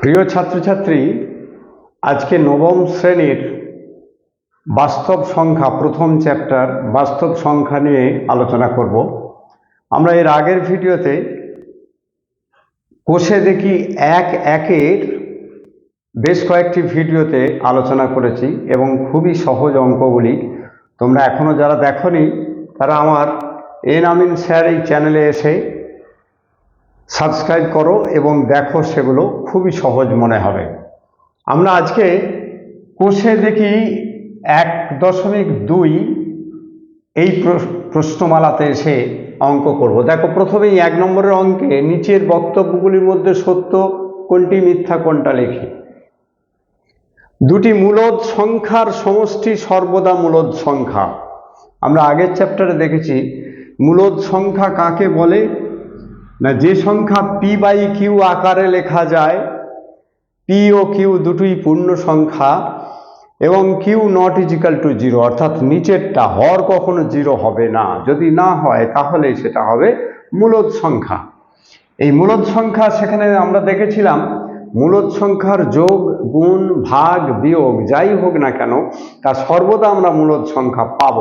প্রিয় ছাত্রছাত্রী, আজকে নবম শ্রেণির বাস্তব সংখ্যা প্রথম চ্যাপ্টার, বাস্তব সংখ্যা নিয়ে আলোচনা করব। আমরা এর আগের ভিডিওতে কোষে দেখি এক একের বেশ কয়েকটি ভিডিওতে আলোচনা করেছি এবং খুবই সহজ অঙ্কগুলি। তোমরা এখনও যারা দেখনি, তারা আমার এন আমিন স্যার এই চ্যানেলে এসে সাবস্ক্রাইব করো এবং দেখো সেগুলো খুবই সহজ মনে হবে। আমরা আজকে কোষে দেখি এক দশমিক দুই এই প্র- প্রশ্নমালাতে এসে অঙ্ক করব। দেখো প্রথমেই এক নম্বরের অঙ্কে নিচের বক্তব্যগুলির মধ্যে সত্য কোনটি, মিথ্যা কোনটা লেখি। দুটি মূলদ সংখ্যার সমষ্টি সর্বদা মূলদ সংখ্যা। আমরা আগের চ্যাপ্টারে দেখেছি, মূলদ সংখ্যা কাকে বলে? না, যে সংখ্যা পি বাই কিউ আকারে লেখা যায় পি ও কিউ দুটোই পূর্ণ সংখ্যা এবং Q not equal to zero অর্থাৎ নিচেরটা হর কখনো জিরো হবে না। যদি না হয়, তাহলে সেটা হবে মূলদ সংখ্যা। এই মূলদ সংখ্যা সেখানে আমরা দেখেছিলাম, মূলদ সংখ্যার যোগ, গুণ, ভাগ, বিয়োগ, যাই হোক না কেন তা সর্বদা আমরা মূলদ সংখ্যা পাব।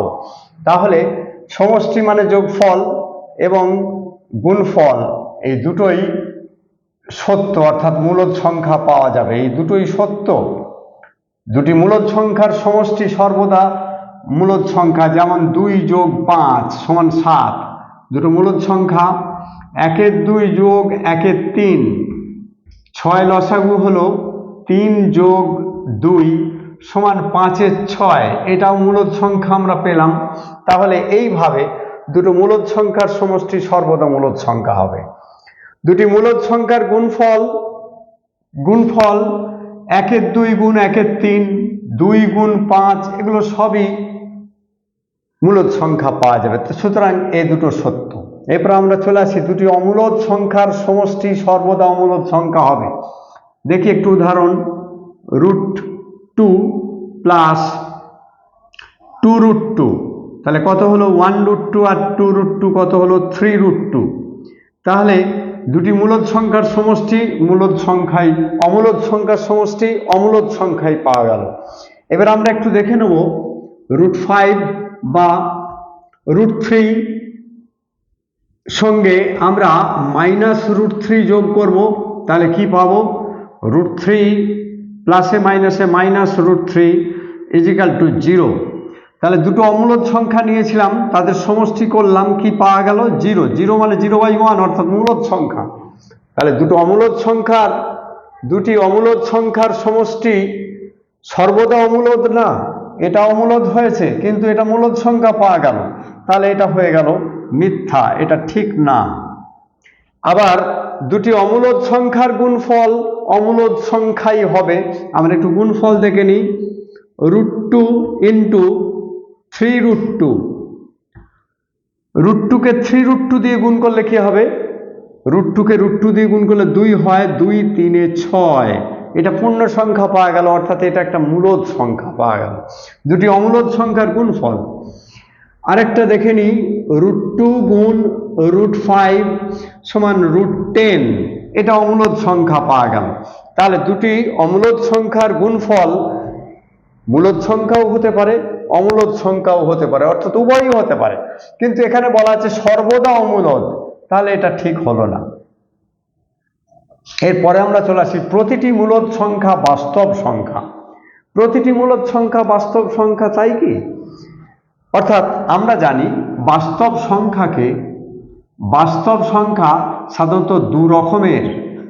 তাহলে সমষ্টি মানে যোগফল এবং গুণফল, এই দুটোই সত্য, অর্থাৎ মূলদ সংখ্যা পাওয়া যাবে। এই দুটোই সত্য। দুটি মূলদ সংখ্যার সমষ্টি সর্বদা মূলদ সংখ্যা, যেমন দুই যোগ পাঁচ সমান সাত। দুটো মূলদ সংখ্যা, একের দুই যোগ একের তিন। ছয় লসাগু হলো তিন যোগ দুই সমান পাঁচের ছয়। এটাও মূলদ সংখ্যা আমরা পেলাম। তাহলে এইভাবে দুটো মূলদ সংখ্যার সমষ্টি সর্বদা মূলদ সংখ্যা হবে। দুটি মূলদ সংখ্যার গুণফল গুণফল একের দুই গুণ একের তিন, দুই গুণ পাঁচ, এগুলো সবই মূলদ সংখ্যা পাওয়া যাবে। তো সুতরাং এই দুটো সত্য। এরপর আমরা চলে আসি, দুটি অমূলদ সংখ্যার সমষ্টি সর্বদা অমূলদ সংখ্যা হবে। দেখি একটু উদাহরণ, root two plus two root two. তাহলে কত হলো ওয়ান রুট টু আর টু রুট টু কত হলো? থ্রি রুট টু তাহলে দুটি মূলদ সংখ্যার সমষ্টি, মূলদ সংখ্যায় অমূলদ সংখ্যার সমষ্টি, অমূলদ সংখ্যায় পাওয়া গেল। এবার আমরা একটু দেখে নেব রুট ফাইভ বা রুট থ্রি সঙ্গে আমরা মাইনাস রুট থ্রি যোগ করব, তাহলে কি পাবো? রুট থ্রি প্লাসে মাইনাসে minus root three equal to zero তাহলে দুটো অমূলদ সংখ্যা নিয়েছিলাম, তাদের সমষ্টি করলাম কি পাওয়া গেল? জিরো। জিরো মানে জিরো বাই ওয়ান, অর্থাৎ মূলদ সংখ্যা। তাহলে দুটো অমূলদ সংখ্যার, দুটি অমূলদ সংখ্যার সমষ্টি সর্বদা অমূলদ না? এটা অমূলদ হয়েছে, কিন্তু এটা মূলদ সংখ্যা পাওয়া গেল। তাহলে এটা হয়ে গেল মিথ্যা, এটা ঠিক না। আবার দুটি অমূলদ সংখ্যার গুণফল অমূলদ সংখ্যাই হবে। আমরা একটু গুণফল দেখে নিই। Root two into three root two root টুকে থ্রি রুট টু দিয়ে গুণ করলে কি হবে? রুট টুকে রুট টু দিয়ে গুণ করলে দুই হয়, দুই তিনে ছয়। এটা পূর্ণ সংখ্যা পাওয়া গেল, অর্থাৎ এটা একটা মূলদ সংখ্যা পাওয়া গেল। দুটি অমূলদ সংখ্যার গুণফল। আরেকটা দেখে নিই রুট টু গুণ রুট ফাইভ সমান রুট টেন। এটা অমূলদ সংখ্যা পাওয়া গেল। তাহলে দুটি অমূলদ সংখ্যার গুণফল মূলদ সংখ্যাও হতে পারে অমূলদ সংখ্যাও হতে পারে, অর্থাৎ উভয়ই হতে পারে। কিন্তু এখানে বলা আছে সর্বদা অমূলদ, তাহলে এটা ঠিক হলো না। এরপরে আমরা চলে আসি, প্রতিটি মূলদ সংখ্যা বাস্তব সংখ্যা। প্রতিটি মূলদ সংখ্যা বাস্তব সংখ্যা চাই কি? অর্থাৎ আমরা জানি বাস্তব সংখ্যাকে, বাস্তব সংখ্যা সাধারণত দু রকমের।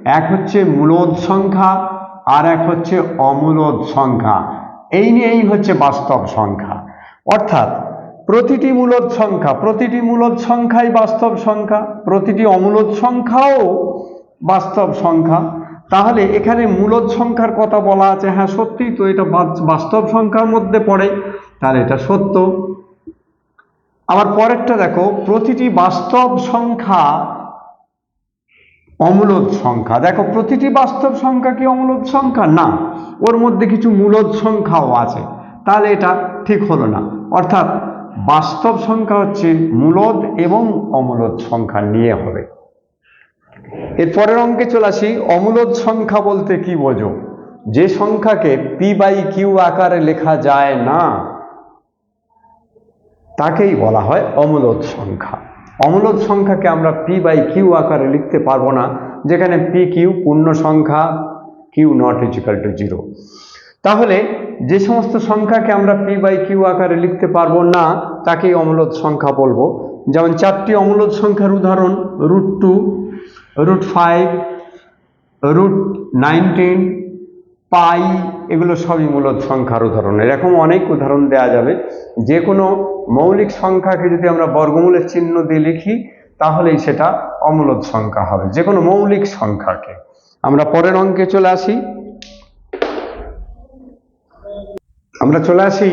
এক হচ্ছে মূলদ সংখ্যা, আর এক হচ্ছে অমূলদ সংখ্যা। এই নিয়েই হচ্ছে বাস্তব সংখ্যা। অর্থাৎ প্রতিটি মূলদ সংখ্যা, প্রতিটি মূলদ সংখ্যাই বাস্তব সংখ্যা, প্রতিটি অমূলদ সংখ্যাও বাস্তব সংখ্যা। তাহলে এখানে মূলদ সংখ্যার কথা বলা আছে হ্যাঁ সত্যি তো এটা বাস্তব সংখ্যার মধ্যে পড়ে, তাহলে এটা সত্য। আবার পরেরটা দেখো, প্রতিটি বাস্তব সংখ্যা অমূলদ সংখ্যা। দেখো, প্রতিটি বাস্তব সংখ্যা কি অমূলদ সংখ্যা? না। ওর মধ্যে কিছু মূলদ সংখ্যাও আছে। তাহলে এটা ঠিক হলো না। অর্থাৎ বাস্তব সংখ্যা হচ্ছে মূলদ এবং অমূলদ সংখ্যা নিয়ে হবে। এর পরের অঙ্কে চলে আসি। অমূলদ সংখ্যা বলতে কি বোঝো? যে সংখ্যাকে পি বাই কিউ আকারে লেখা যায় না, তাকেই বলা হয় অমূলদ সংখ্যা। অমূলদ সংখ্যাকে আমরা পি বাই কিউ আকারে লিখতে পারব না। যেখানে পি কিউ পূর্ণ সংখ্যা Q not equal to zero তাহলে যে সমস্ত সংখ্যাকে আমরা পি বাই কিউ আকারে লিখতে পারব না, তাকেই অমূলদ সংখ্যা বলব। যেমন চারটি অমূলদ সংখ্যার উদাহরণ root two root five root nineteen pi এগুলো সবই মূলদ সংখ্যার উদাহরণ। এরকম অনেক উদাহরণ দেওয়া যাবে। যে কোনো মৌলিক সংখ্যাকে যদি আমরা বর্গমূলের চিহ্ন দিয়ে লিখি, তাহলেই সেটা অমূলদ সংখ্যা হবে যে কোনো মৌলিক সংখ্যাকে। আমরা পরের অঙ্কে চলে আসি। আমরা চলে আসি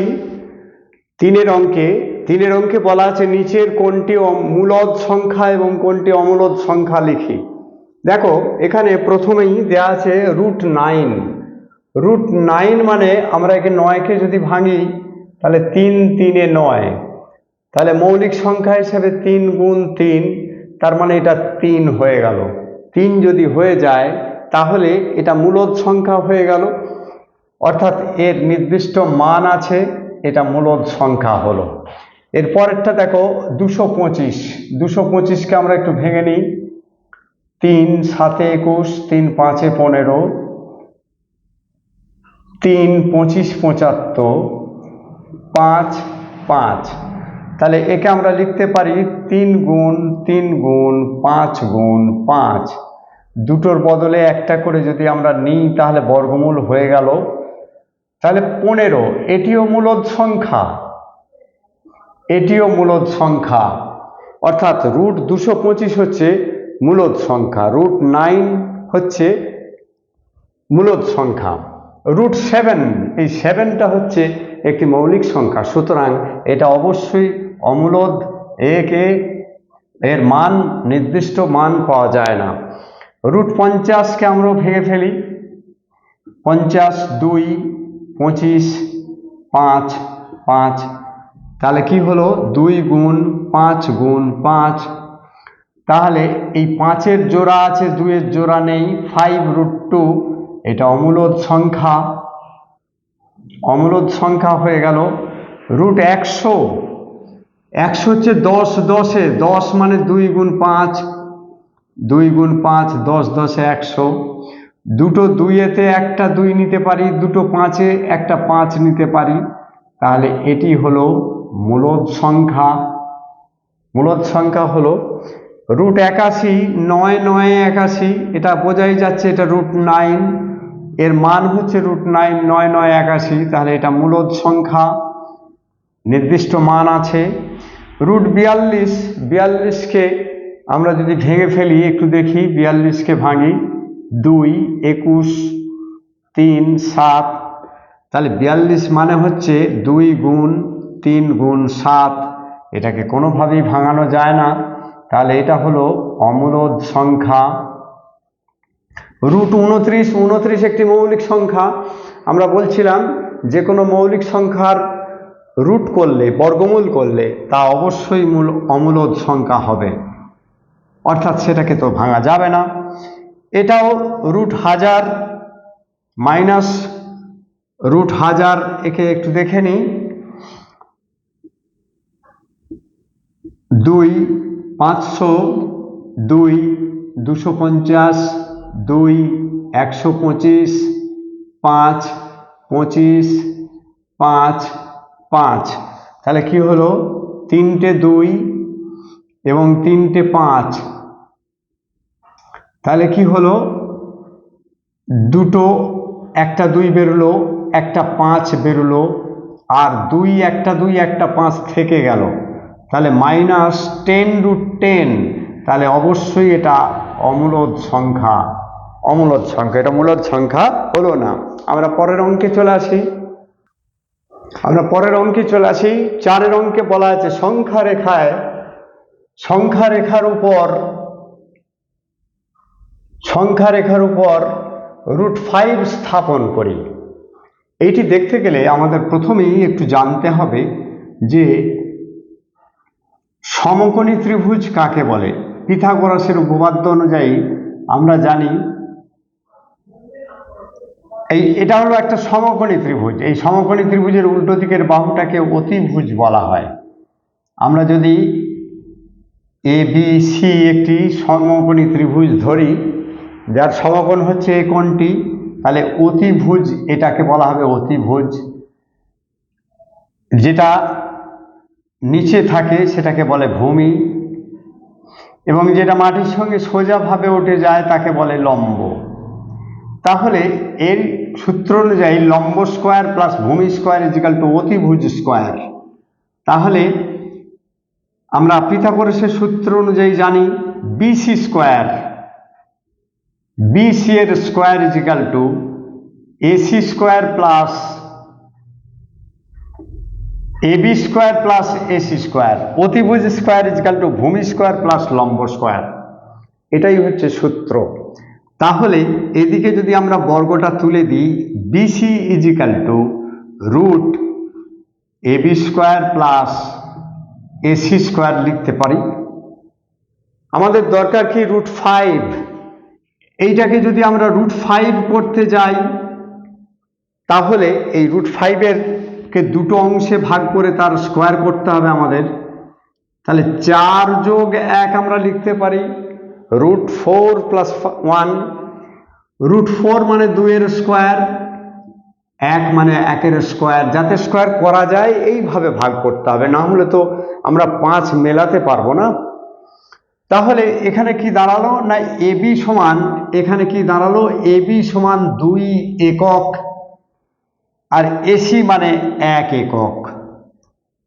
তিনের অঙ্কে। তিনের অঙ্কে বলা আছে নিচের কোনটি মূলদ সংখ্যা এবং কোনটি অমূলদ সংখ্যা লিখি। দেখো, এখানে প্রথমেই দেয়া আছে রুট নাইন। রুট নাইন মানে আমরা একে নয়কে যদি ভাঙি, তাহলে তিন তিনে নয়। তাহলে মৌলিক সংখ্যা হিসাবে তিন গুণ তিন, তার মানে এটা তিন হয়ে গেল। তিন যদি হয়ে যায় তাহলে এটা মূলদ সংখ্যা হয়ে গেল। অর্থাৎ এর নির্দিষ্ট মান আছে, এটা মূলদ সংখ্যা হলো। এর পরেরটা দেখো, দুশো পঁচিশ। দুশো পঁচিশকে আমরা একটু ভেঙে নিই। তিন, সাতে একুশ, তিন, পাঁচে পনেরো। তিন, পঁচিশ, পঁচাত্তর। পাঁচ পাঁচ। তাহলে একে আমরা লিখতে পারি তিন গুণ তিন গুণ, পাঁচ গুণ, পাঁচ। দুটোর বদলে একটা করে যদি আমরা নিই, তাহলে বর্গমূল হয়ে গেল। তাহলে পনেরো, এটিও মূলদ সংখ্যা। এটিও মূলদ সংখ্যা। অর্থাৎ রুট দুশো পঁচিশ হচ্ছে মূলদ সংখ্যা রুট নাইন হচ্ছে মূলদ সংখ্যা। রুট সেভেন এই সেভেনটা হচ্ছে একটি মৌলিক সংখ্যা। সুতরাং এটা অবশ্যই অমূলদ, একে এর মান, নির্দিষ্ট মান পাওয়া যায় না। রুট পঞ্চাশকে আমরা ভেঙে ফেলি। পঞ্চাশ, দুই, পঁচিশ, পাঁচ পাঁচ। তাহলে কি হলো? দুই গুণ পাঁচ গুণ পাঁচ। তাহলে এই পাঁচের জোড়া আছে, দুইয়ের জোড়া নেই। ফাইভ রুট টু এটা অমূলদ সংখ্যা। অমূলদ সংখ্যা হয়ে গেল রুট একশো। একশো হচ্ছে দশ, দশে। দশ মানে দুই গুণ পাঁচ। দুই গুণ পাঁচ, দশ, দশে একশো। দুটো দুইয়েতে একটা দুই নিতে পারি, দুটো পাঁচে একটা পাঁচ নিতে পারি। তাহলে এটি হলো মূলদ সংখ্যা। মূলদ সংখ্যা হলো রুট একাশি, নয় নয়, একাশি। এটা বোঝাই যাচ্ছে এটা রুট নাইন। এর মান হচ্ছে রুট নাইন, নয় নয়, একাশি। তাহলে এটা মূলদ সংখ্যা। নির্দিষ্ট মান আছে। রুট বিয়াল্লিশ, বিয়াল্লিশকে আমরা যদি ভেঙে ফেলি, একটু দেখি, বিয়াল্লিশকে ভাঙি, দুই, একুশ, তিন, সাত, তাহলে বিয়াল্লিশ মানে হচ্ছে দুই গুণ তিন গুণ সাত। এটাকে কোনোভাবেই ভাঙানো যায় না। তাহলে এটা হলো অমূলদ সংখ্যা। রুট উনত্রিশ উনত্রিশ একটি মৌলিক সংখ্যা। আমরা বলছিলাম, যে কোনো মৌলিক সংখ্যার রুট করলে, বর্গমূল করলে, তা অবশ্যই মূল অমূলদ সংখ্যা হবে। অর্থাৎ সেটাকে তো ভাঙা যাবে না। এটাও রুট হাজার মাইনাস রুট হাজার, একে একটু দেখে নিই। দুই পাঁচশো, দুই দুশো পঞ্চাশ, দুই একশো পঁচিশ, পাঁচ পঁচিশ, পাঁচ পাঁচ। তাহলে কি হলো? তিনটে দুই এবং তিনটে পাঁচ। তাহলে কি হলো? দুটো, একটা দুই বেরোলো, একটা পাঁচ বেরোলো, আর দুই, একটা দুই, একটা পাঁচ থেকে গেল। তাহলে মাইনাস টেন রুট টেন তাহলে অবশ্যই এটা অমূলদ সংখ্যা। অমূলদ সংখ্যা, এটা মূলদ সংখ্যা হলো না। আমরা পরের অঙ্কে চলে আসি। আমরা পরের অঙ্কে চলে আসি। চারের অঙ্কে বলা আছে সংখ্যা রেখায় সংখ্যা রেখার উপর সংখ্যা রেখার উপর রুট ফাইভ স্থাপন করি। এইটি দেখতে গেলে আমাদের প্রথমেই একটু জানতে হবে যে সমকোণী ত্রিভুজ কাকে বলে? পিথাগোরাসের উপপাদ্য অনুযায়ী আমরা জানি এই, এটা হলো একটা সমকোণী ত্রিভুজ। এই সমকোণী ত্রিভুজের উল্টো দিকের বাহুটাকে অতিভুজ বলা হয়। আমরা যদি এ বি সি একটি সমকোণী ত্রিভুজ ধরি যার সমকোণ হচ্ছে এই কোণটি, তাহলে অতিভুজ এটাকে বলা হবে অতিভুজ। যেটা নিচে থাকে সেটাকে বলে ভূমি এবং যেটা মাটির সঙ্গে সোজাভাবে উঠে যায় তাকে বলে লম্ব। তাহলে এর সূত্র অনুযায়ী লম্ব স্কোয়ার প্লাস ভূমি স্কোয়ার ইজিক্যাল টু অতিভুজ স্কোয়ার। তাহলে আমরা পিথাগোরাসের সূত্র অনুযায়ী জানি বিসি স্কোয়ার। বিসি এর square equal to AC square plus AB square plus AC square অতিভুজ স্কোয়ার ইজিক্যাল টু ভূমি স্কোয়ার প্লাস লম্ব স্কোয়ার এটাই হচ্ছে সূত্র। তাহলে এদিকে যদি আমরা বর্গটা তুলে দিই BC equal to root AB square plus AC square লিখতে পারি। আমাদের দরকার কি রুট ফাইভ এইটাকে যদি আমরা রুট ফাইভ করতে যাই, তাহলে এই রুট ফাইভের কে দুটো অংশে ভাগ করে তার স্কোয়ার করতে হবে আমাদের। তাহলে চার যোগ এক আমরা লিখতে পারি root four plus one root four মানে দুইয়ের স্কোয়ার এক মানে একের স্কোয়ার যাতে স্কোয়ার করা যায়, এইভাবে ভাগ করতে হবে। না হলে তো আমরা পাঁচ মেলাতে পারব না। তাহলে এখানে কি দাঁড়াল না এবি সমান, এখানে কি দাঁড়াল? এবি সমান দুই একক, আর এসি মানে এক একক।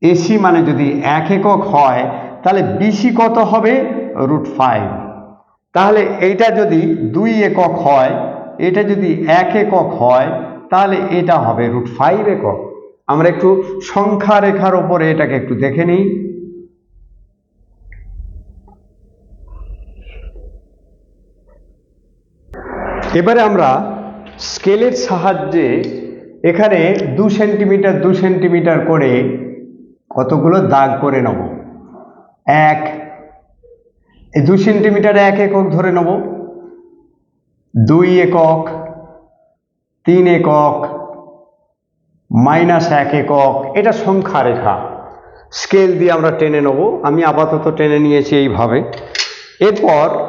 এসি মানে যদি এক একক হয়, তাহলে বিসি কত হবে? Root five. তাহলে এইটা যদি দুই একক হয়, এটা যদি এক একক হয়, তাহলে এটা হবে রুট ফাইভ একক। আমরা একটু সংখ্যা রেখার ওপরে এটাকে একটু দেখে নিই। এবারে আমরা স্কেলের সাহায্যে এখানে দু সেন্টিমিটার দু সেন্টিমিটার করে কতগুলো দাগ করে নেব? এক। এই দু সেন্টিমিটার এক একক ধরে নেব। দুই একক, তিন একক, মাইনাস এক একক, এটা সংখ্যা রেখা। স্কেল দিয়ে আমরা টেনে নেব। আমি আপাতত টেনে নিয়েছি এইভাবে। এরপর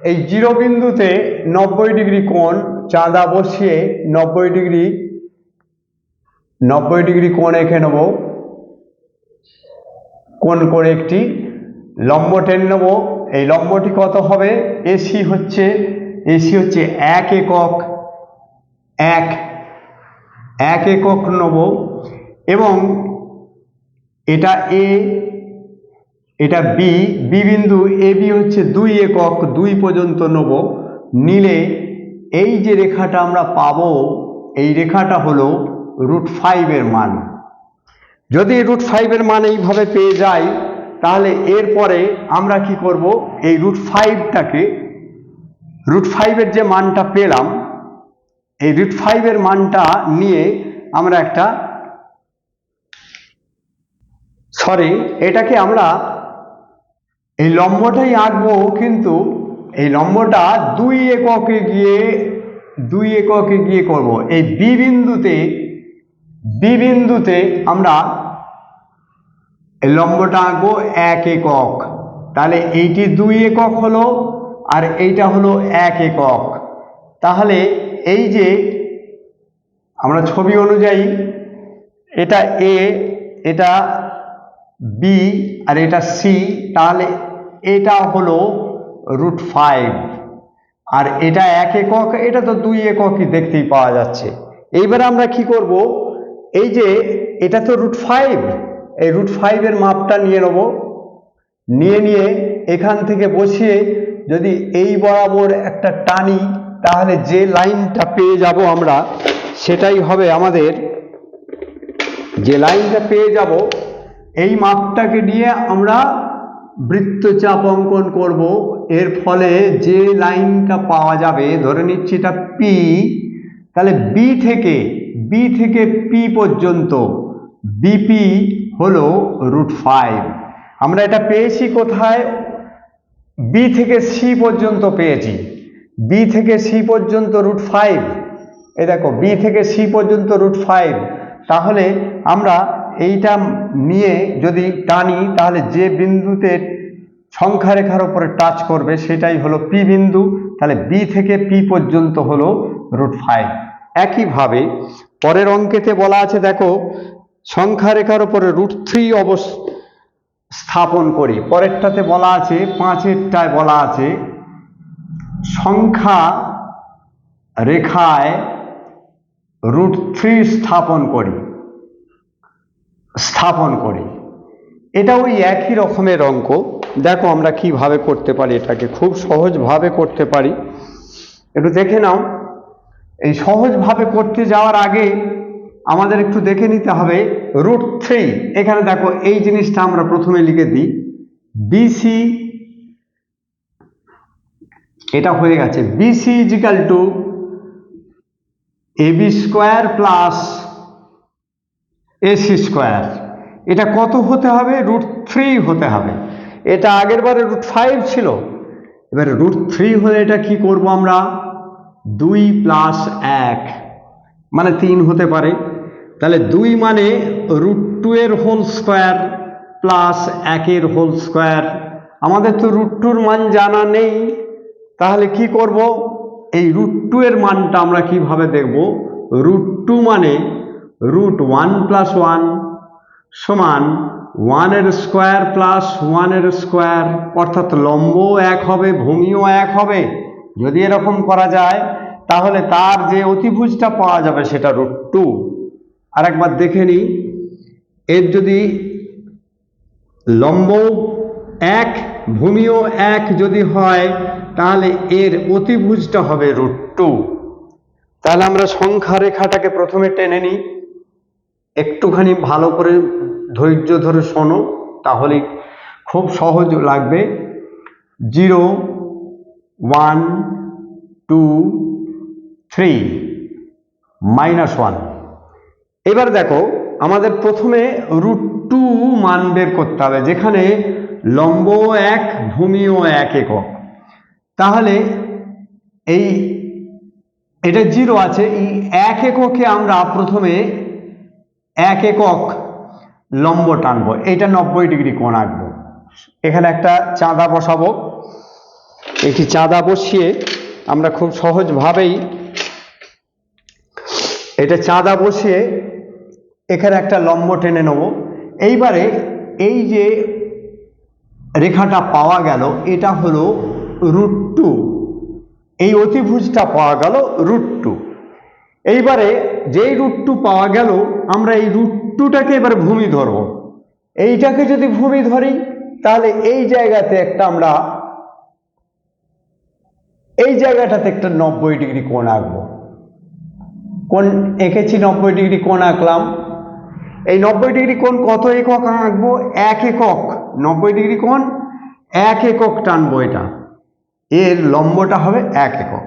এই জিরো বিন্দুতে নব্বই ডিগ্রি কোণ, চাঁদা বসিয়ে নব্বই ডিগ্রি নব্বই ডিগ্রি কোণ এঁকে নেব। কোণ করে একটি লম্ব টেনে নেব। এই লম্বটি কত হবে? এসি হচ্ছে এসি হচ্ছে এক একক, এক এক একক নেব। এবং এটা এ এটা বি বি বিন্দু এ বি হচ্ছে দুই একক, দুই পর্যন্ত নেব। নিলে এই যে রেখাটা আমরা পাবো, এই রেখাটা হলো রুট ফাইভের মান। যদি রুট ফাইভের মান এইভাবে পেয়ে যাই, তাহলে এরপরে আমরা কি করব? এই রুট ফাইভটাকে রুট ফাইভের যে মানটা পেলাম, এই রুট ফাইভের মানটা নিয়ে আমরা একটা সরি এটাকে আমরা এই লম্বটাই আঁকবো কিন্তু এই লম্বটা দুই এককে গিয়ে, দুই এককে গিয়ে করব। এই বি বিন্দুতে বি বিন্দুতে আমরা এই লম্বটা আঁকবো এক একক। তাহলে এইটি দুই একক হলো আর এইটা হলো এক একক। তাহলে এই যে আমরা ছবি অনুযায়ী এটা এ এটা বি আর এটা সি তাহলে এটা হলো রুট ফাইভ। আর এটা এক একক, এটা তো দুই এককই দেখতেই পাওয়া যাচ্ছে। এইবার আমরা কি করব? এই যে এটা তো রুট ফাইভ, এই রুট ফাইভের মাপটা নিয়ে নেব। নিয়ে নিয়ে এখান থেকে বসিয়ে যদি এই বরাবর একটা টানি, তাহলে যে লাইনটা পেয়ে যাব আমরা, সেটাই হবে আমাদের, যে লাইনটা পেয়ে যাব, এই মাপটাকে নিয়ে আমরা বৃত্তচাপ অঙ্কন করব, এর ফলে যে লাইনটা পাওয়া যাবে, ধরে নিচ্ছি এটা পি তাহলে বি থেকে বি থেকে পি পর্যন্ত বিপি হলো রুট ফাইভ আমরা এটা পেয়েছি কোথায়? বি থেকে সি পর্যন্ত পেয়েছি। বি থেকে সি পর্যন্ত রুট ফাইভ এ দেখো বি থেকে সি পর্যন্ত রুট ফাইভ তাহলে আমরা এইটা নিয়ে যদি টানি, তাহলে যে বিন্দুতে সংখ্যা রেখার উপরে টাচ করবে, সেটাই হলো পি বিন্দু। তাহলে বি থেকে পি পর্যন্ত হলো রুট ফাইভ একইভাবে পরের অঙ্কেতে বলা আছে, দেখো সংখ্যা রেখার উপরে রুট থ্রি অবস, স্থাপন করি। পরেরটাতে বলা আছে, পাঁচেরটায় বলা আছে, সংখ্যা রেখায় রুট থ্রি স্থাপন করি। স্থাপন করি। এটা ওই একই রকমের অঙ্ক। দেখো আমরা কীভাবে করতে পারি এটাকে। খুব সহজভাবে করতে পারি। একটু দেখে নাও। এই সহজভাবে করতে যাওয়ার আগে আমাদের একটু দেখে নিতে হবে রুট থ্রি। এখানে দেখো এই জিনিসটা আমরা প্রথমে লিখে দিই। বিসি এটা হয়ে গেছে। BC equal to AB square plus AC square. এটা কত হতে হবে? রুট থ্রি হতে হবে। এটা আগের বারে রুট ফাইভ ছিল। এবারে রুট থ্রি হলে এটা কি করব আমরা? দুই প্লাস এক মানে তিন হতে পারে। তাহলে দুই মানে রুট টু এর হোল স্কোয়ার প্লাস একের হোল স্কোয়ার। আমাদের তো রুট টুর মান জানা নেই। তাহলে কি করব? এই রুট টু এর মানটা আমরা কীভাবে দেখব? রুট টু মানে রুট ওয়ান প্লাস ওয়ান সমান ওয়ানের স্কোয়ার প্লাস ওয়ানের স্কোয়ার অর্থাৎ লম্বও এক হবে, ভূমিও এক হবে। যদি এরকম করা যায়, তাহলে তার যে অতিভুজটা পাওয়া যাবে সেটা রুট টু আর একবার দেখে নিই। এর যদি লম্ব এক, ভূমিও এক যদি হয়, তাহলে এর অতিভুজটা হবে রুট টু তাহলে আমরা সংখ্যা রেখাটাকে প্রথমে টেনে নিই। একটুখানি ভালো করে ধৈর্য ধরে শোনো, তাহলে খুব সহজ লাগবে। Zero, one, two, three, minus one. এবার দেখো, আমাদের প্রথমে রুট টু মান বের করতে হবে, যেখানে লম্ব এক, ভূমিও এক একক। তাহলে এই, এটা জিরো আছে, এই এক এককে আমরা প্রথমে এক একক লম্ব টানবো এটা নব্বই ডিগ্রি কোণ আঁকবো। এখানে একটা চাঁদা বসাবো। একটি চাঁদা বসিয়ে আমরা খুব সহজভাবেই এটা চাঁদা বসিয়ে এখানে একটা লম্ব টেনে নেব। এইবারে এই যে রেখাটা পাওয়া গেল, এটা হলো রুট টু। এই অতিভুজটা পাওয়া গেল রুট টু। এইবারে যেই রুট টু পাওয়া গেল, আমরা এই রুট টুটাকে এবার ভূমি ধরব। এইটাকে যদি ভূমি ধরি, তাহলে এই জায়গাতে একটা আমরা, এই জায়গাটাতে একটা নব্বই ডিগ্রি কোণ আঁকবো। কোন এঁকেছি, নব্বই ডিগ্রি কোণ আঁকলাম। এই নব্বই ডিগ্রি কোণ কত একক আঁকবো? এক একক, নব্বই ডিগ্রি কোণ, এক একক টানবো এটা। এর লম্বটা হবে এক একক।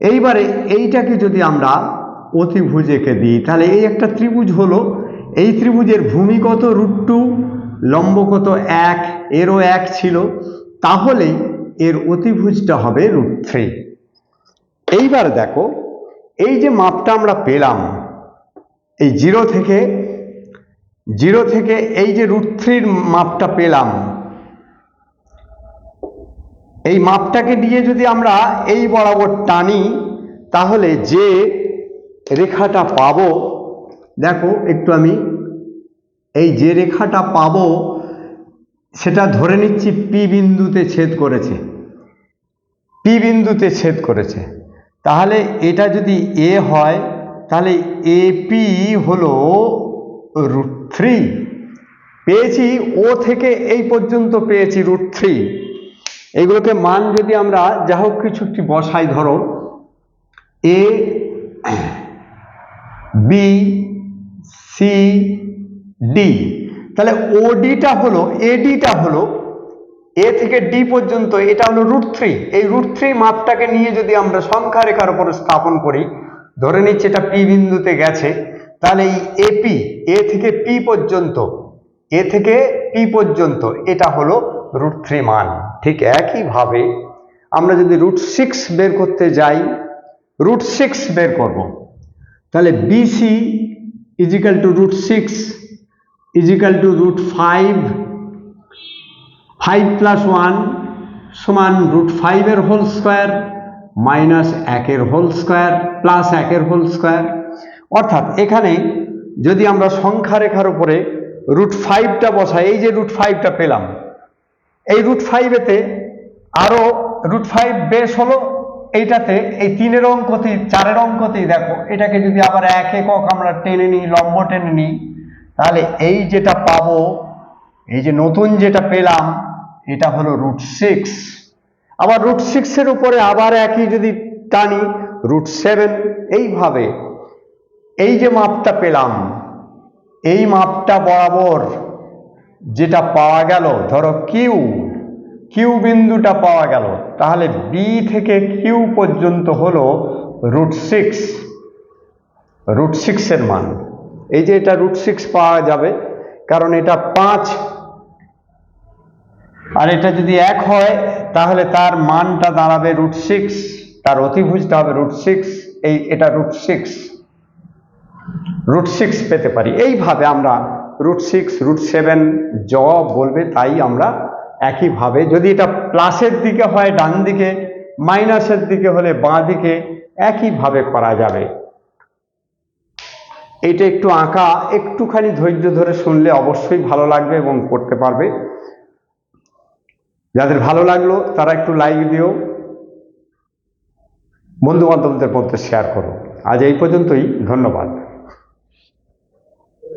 এইবারে এইটাকে যদি আমরা অতিভুজ এঁকে দিই। তাহলে এই একটা ত্রিভুজ হলো, এই ত্রিভুজের ভূমি কত রুট টু লম্ব এক, এরও এক ছিল। তাহলে এর অতিভুজটা হবে রুট থ্রি এইবার দেখো, এই যে মাপটা আমরা পেলাম, এই জিরো থেকে জিরো থেকে এই যে রুট থ্রির মাপটা পেলাম, এই মাপটাকে দিয়ে যদি আমরা এই বরাবর টানি, তাহলে যে রেখাটা পাব, দেখো একটু আমি, এই যে রেখাটা পাব, সেটা ধরে নিচ্ছি পি বিন্দুতে ছেদ করেছে। পি বিন্দুতে ছেদ করেছে। তাহলে এটা যদি এ হয়, তাহলে এ পি হলো রুট থ্রি। পেয়েছি ও থেকে এই পর্যন্ত পেয়েছি রুট থ্রি। এগুলোকে মান যদি আমরা যা হোক কিছু একটি বসাই ধরো, এ বি সি ডি তাহলে ওডিটা হলো এডিটা হলো এ থেকে ডি পর্যন্ত এটা হলো রুট থ্রি এই রুট থ্রি মাপটাকে নিয়ে যদি আমরা সংখ্যা রেখার উপর স্থাপন করি, ধরে নিচ্ছি এটা পি বিন্দুতে গেছে, তাহলে এই এপি এ থেকে পি পর্যন্ত এ থেকে পি পর্যন্ত এটা হলো রুট থ্রি মান। ঠিক একইভাবে আমরা যদি রুট সিক্স বের করতে যাই রুট সিক্স বের করব। তাহলে BC equal to root six equal to root five five plus one সমান রুট ফাইভের হোল স্কোয়ার মাইনাস একের হোল স্কোয়ার প্লাস একের হোল স্কোয়ার অর্থাৎ এখানে যদি আমরা সংখ্যা রেখার উপরে রুট ফাইভটা বসাই, এই যে রুট ফাইভটা পেলাম, এই রুট ফাইভেতে আরও রুট ফাইভ বেশ হলো এইটাতে এই তিনের অঙ্কতেই চারের অঙ্কতেই দেখো, এটাকে যদি আবার এক একক আমরা টেনে নিই, লম্ব টেনে নিই, তাহলে এই যেটা পাবো, এই যে নতুন যেটা পেলাম, এটা হলো রুট সিক্স আবার রুট সিক্সের উপরে আবার একই যদি টানি রুট সেভেন এইভাবে, এই যে মাপটা পেলাম, এই মাপটা বরাবর যেটা পাওয়া গেল, ধরো কিউ কিউ বিন্দুটা পাওয়া গেল। তাহলে বি থেকে কিউ পর্যন্ত হলো রুট সিক্স রুট সিক্সের মান। এই যে এটা রুট সিক্স পাওয়া যাবে, কারণ এটা পাঁচ। আর এটা যদি এক হয়, তাহলে তার মানটা দাঁড়াবে রুট সিক্স তার অতিভুজটা হবে রুট সিক্স এই এটা রুট সিক্স রুট সিক্স পেতে পারি। এইভাবে আমরা রুট সিক্স রুট সেভেন জ বলবে, তাই আমরা একইভাবে যদি এটা প্লাসের দিকে হয় ডান দিকে, মাইনাসের দিকে হলে বাঁ দিকে, একইভাবে করা যাবে। এইটা একটু আঁকা, একটুখানি ধৈর্য ধরে শুনলে অবশ্যই ভালো লাগবে এবং করতে পারবে। যাদের ভালো লাগল, তারা একটু লাইক দিও। বন্ধু বান্ধবদের মধ্যে শেয়ার করো। আজ এই পর্যন্তই, ধন্যবাদ।